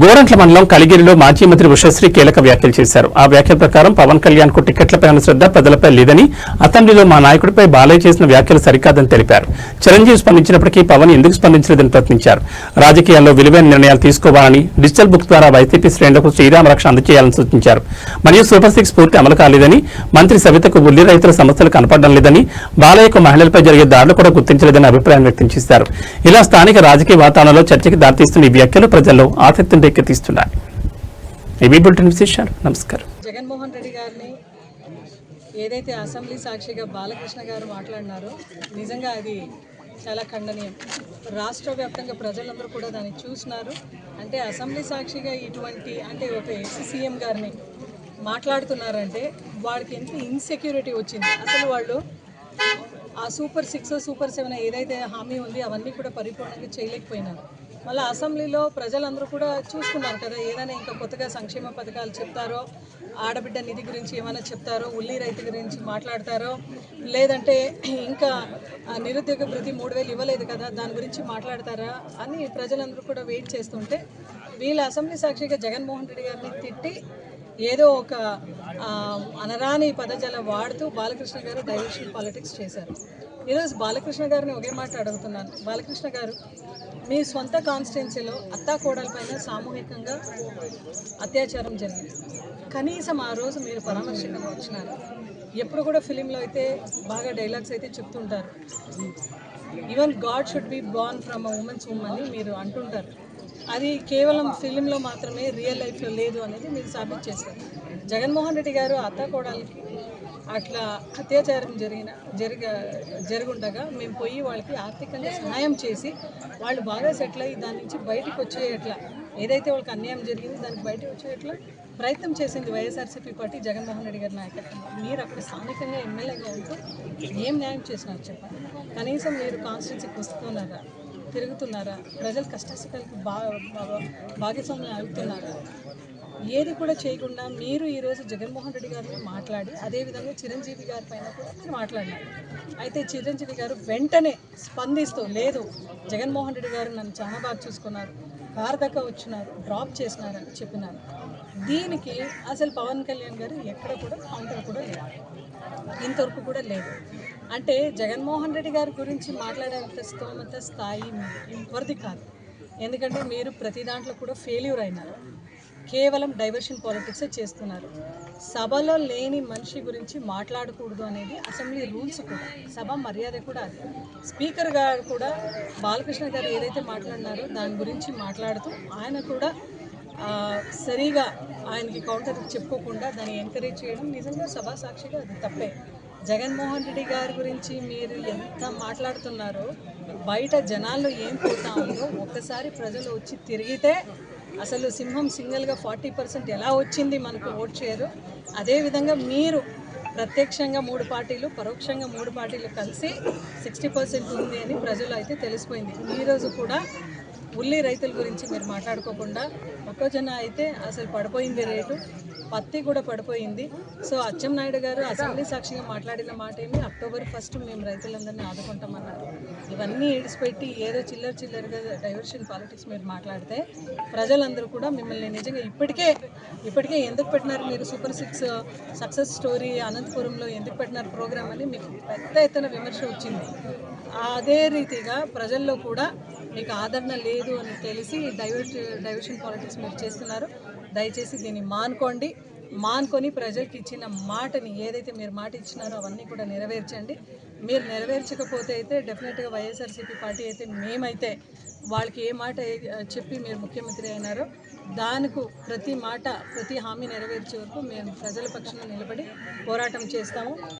గోరంట్ల మండలం కలిగిరిలో మాజీ మంత్రి ఉషశ్రీ కీలక వ్యాఖ్యలు చేశారు. ఆ వ్యాఖ్యల ప్రకారం పవన్ కళ్యాణ్కు టికెట్లపై ఉన్న శ్రద్ధ ప్రజలపై లేదని అసెంబ్లీలో మా నాయకుడిపై బాలయ్య చేసిన వ్యాఖ్యలు సరికాదని తెలిపారు. చిరంజీవి స్పందించినప్పటికీ పవన్ ఎందుకు స్పందించలేదని ప్రశ్నించారు. రాజకీయాల్లో విలువైన నిర్ణయాలు తీసుకోవాలని డిజిటల్ బుక్ ద్వారా వైసీపీ శ్రేణులకు శ్రీరామ రక్ష అందజేయాలని సూచించారు. మరియు సూపర్ సిక్స్ పూర్తి అమలు కాలేదని మంత్రి సవితకు ఉల్లి రైతుల సమస్యలు కనపడడం లేదని బాలయ్యకు మహిళలపై జరిగే దాడులు కూడా గుర్తించలేదని అభిప్రాయం వ్యక్తం చేశారు. ఇలా స్థానిక రాజకీయ వాతావరణంలో చర్చకి దారితీస్తున్న ఈ వ్యాఖ్యలు ప్రజల్లో ఆసక్తిని రేకెత్తిస్తున్నాయి ఇవి బులెటిన్ విశేషాలు నమస్కారం. జగన్మోహన్ రెడ్డి గారిని ఏదైతే అసెంబ్లీ సాక్షిగా బాలకృష్ణ గారు మాట్లాడినారో నిజంగా అది చాలా ఖండనీయం. రాష్ట్ర వ్యాప్తంగా ప్రజలందరూ కూడా దాన్ని చూసినారు. అంటే అసెంబ్లీ సాక్షిగా ఇటువంటి అంటే ఒక ఎక్స్ సీఎం గారిని మాట్లాడుతున్నారంటే వాడికి ఎంత ఇన్సెక్యూరిటీ వచ్చింది. అసలు వాళ్ళు ఆ సూపర్ సిక్స్ సూపర్ సెవెన్ ఏదైతే హామీ ఉంది అవన్నీ కూడా పరిపూర్ణంగా చేయలేకపోయినారు. మళ్ళీ అసెంబ్లీలో ప్రజలందరూ కూడా చూసుకున్నారు కదా ఏదైనా ఇంకా కొత్తగా సంక్షేమ పథకాలు చెప్తారో ఆడబిడ్డ నిధి గురించి ఏమైనా చెప్తారో ఉల్లి రైతు గురించి మాట్లాడతారో లేదంటే ఇంకా నిరుద్యోగ భృతి మూడు వేలు ఇవ్వలేదు కదా దాని గురించి మాట్లాడతారా అని ప్రజలందరూ కూడా వెయిట్ చేస్తుంటే వీళ్ళ అసెంబ్లీ సాక్షిగా జగన్మోహన్ రెడ్డి గారిని తిట్టి ఏదో ఒక అనరాని పదజాలం వాడుతూ బాలకృష్ణ గారు డైవర్షన్ పాలిటిక్స్ చేశారు. ఈరోజు బాలకృష్ణ గారిని ఒకే మాట అడుగుతున్నాను. బాలకృష్ణ గారు మీ సొంత కాన్స్టిట్యున్సీలో అత్తా పైన సామూహికంగా అత్యాచారం జరిగింది. కనీసం ఆ రోజు మీరు పరామర్శకంగా వచ్చినారు. ఎప్పుడు కూడా ఫిలింలో అయితే బాగా డైలాగ్స్ అయితే చెప్తుంటారు. Even God should be born from a woman's womb అని మీరు అంటుంటారు. అది కేవలం ఫిలింలో మాత్రమే రియల్ లైఫ్లో లేదు అనేది మీరు సాబిత్ చేశారు. జగన్మోహన్ రెడ్డి గారు అత్త అట్లా అత్యాచారం జరిగిన జరిగ జరుగుండగా మేము పోయి వాళ్ళకి ఆర్థికంగా సహాయం చేసి వాళ్ళు బాగా సెటిల్ అయ్యి దాని నుంచి బయటకు వచ్చేయట్లా. ఏదైతే వాళ్ళకి అన్యాయం జరిగిందో దానికి బయటకు వచ్చేయట్లా ప్రయత్నం చేసింది వైఎస్ఆర్సీపీ పార్టీ జగన్మోహన్ రెడ్డి గారి నాయకత్వంలో మీరు అక్కడ స్థానికంగా ఎమ్మెల్యేగా ఉంటూ ఏం న్యాయం చేసినారు చెప్పండి. కనీసం మీరు కాన్స్టిట్యూన్సీకి వస్తున్నారా తిరుగుతున్నారా? ప్రజల కష్టసుఖాలకు బా భాగస్వామ్యం అవుతున్నారా ఏది కూడా చేయకుండా మీరు ఈరోజు జగన్మోహన్ రెడ్డి గారిని మాట్లాడి అదేవిధంగా చిరంజీవి గారి పైన కూడా మీరు మాట్లాడినారు. అయితే చిరంజీవి గారు వెంటనే స్పందిస్తూ లేదు జగన్మోహన్ రెడ్డి గారు నన్ను చాలా బాగా చూసుకున్నారు కారు దాకా వచ్చినారు డ్రాప్ చేసినారని చెప్పినారు. దీనికి అసలు పవన్ కళ్యాణ్ గారు ఎక్కడ కూడా కౌంటర్ కూడా లేదు. ఇంతవరకు కూడా లేదు. అంటే జగన్మోహన్ రెడ్డి గారి గురించి మాట్లాడేంత స్తోమత స్థాయి ఎవరిది కాదు. ఎందుకంటే మీరు ప్రతి దాంట్లో కూడా ఫెయిల్యూర్ అయినారు. కేవలం డైవర్షన్ పాలిటిక్సే చేస్తున్నారు. సభలో లేని మనిషి గురించి మాట్లాడకూడదు అనేది అసెంబ్లీ రూల్స్ కూడా సభ మర్యాద కూడా అది. స్పీకర్ గారు కూడా బాలకృష్ణ గారు ఏదైతే మాట్లాడినారో దాని గురించి మాట్లాడుతూ ఆయన కూడా సరిగా ఆయనకి కౌంటర్ చెప్పుకోకుండా దాన్ని ఎంకరేజ్ చేయడం నిజంగా సభా సాక్షిగా అది తప్పే. జగన్మోహన్ రెడ్డి గారి గురించి మీరు ఎంత మాట్లాడుతున్నారో బయట జనాల్లో ఏం పోతా ఉందో ఒక్కసారి ప్రజలు వచ్చి తిరిగితే అసలు సింహం సింగిల్గా ఫార్టీ పర్సెంట్ ఎలా వచ్చింది మనకు ఓట్ చేయరు అదేవిధంగా మీరు ప్రత్యక్షంగా మూడు పార్టీలు పరోక్షంగా మూడు పార్టీలు కలిసి సిక్స్టీ పర్సెంట్ ఉంది అని ప్రజలు అయితే తెలిసిపోయింది. ఈరోజు కూడా ఉల్లి రైతుల గురించి మీరు మాట్లాడుకోకుండా మొక్కజొన్న అయితే అసలు పడిపోయింది రేటు పత్తి కూడా పడిపోయింది. సో అచ్చెం నాయుడు గారు అసెంబ్లీ సాక్షిగా మాట్లాడిన మాట ఏమి అక్టోబర్ ఫస్ట్ మేము రైతులందరినీ ఆదుకుంటామన్నారు. ఇవన్నీ ఈడిచిపెట్టి ఏదో చిల్లర చిల్లరగా డైవర్షన్ పాలిటిక్స్ మీరు మాట్లాడితే ప్రజలందరూ కూడా మిమ్మల్ని నిజంగా ఇప్పటికే ఇప్పటికే ఎందుకు పెట్టినారు మీరు సూపర్ సిక్స్ సక్సెస్ స్టోరీ అనంతపురంలో ఎందుకు పెట్టినారు ప్రోగ్రామ్ అని మీకు పెద్ద ఎత్తున విమర్శ వచ్చింది. అదే రీతిగా ప్రజల్లో కూడా మీకు ఆదరణ లేదు అని తెలిసి డైవర్ట్ డైవర్షన్ పాలిటిక్స్ మీరు చేస్తున్నారు. దయచేసి దీన్ని మానుకోండి. మానుకొని ప్రజలకు ఇచ్చిన మాటని ఏదైతే మీరు మాట ఇచ్చినారో అవన్నీ కూడా నెరవేర్చండి. మీరు నెరవేర్చకపోతే అయితే డెఫినెట్గా వైఎస్ఆర్సీపీ పార్టీ అయితే మేమైతే వాళ్ళకి ఏ మాట చెప్పి మీరు ముఖ్యమంత్రి అయినారో దానికి ప్రతి మాట ప్రతి హామీ నెరవేర్చే వరకు మేము ప్రజల పక్షాన నిలబడి పోరాటం చేస్తాము.